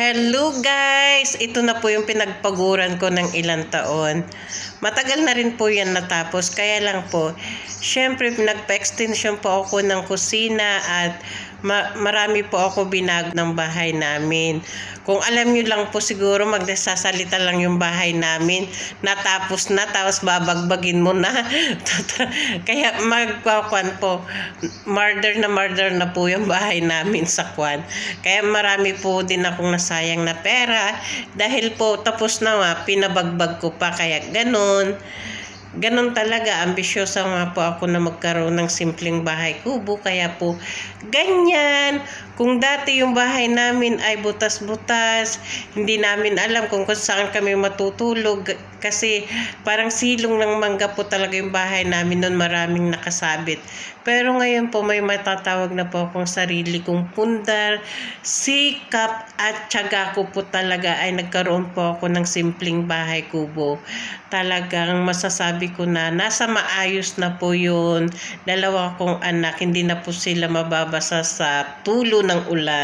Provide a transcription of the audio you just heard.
Hello guys! Ito na po yung pinagpaguran ko ng ilang taon. Matagal na rin po yan natapos. Kaya lang po, syempre nagpa-extension po ako ng kusina at ma- marami po ako binag ng bahay namin. Kung alam nyo lang po siguro magsasalita lang yung bahay namin. Natapos na tapos babagbagin mo na. Kaya magkakwan po. Murder na murder na po yung bahay namin sa kwan. Kaya marami po din akong nasayang na pera. Dahil po tapos na nga, pinabagbag ko pa. Kaya ganun. Ganon talaga, ambisyosa nga po ako na magkaroon ng simpleng bahay kubo. Kaya po, ganyan. Kung dati yung bahay namin ay butas-butas, hindi namin alam kung kung saan kami matutulog. Kasi parang silong ng mangga po talaga yung bahay namin noon maraming nakasabit. Pero ngayon po may matatawag na po akong sarili kong pundar, sikap at tiyaga ko po talaga ay nagkaroon po ako ng simpleng bahay kubo. Talagang masasabi ko na nasa maayos na po yun. Dalawa kong anak, hindi na po sila mababasa sa tulo ng ulan.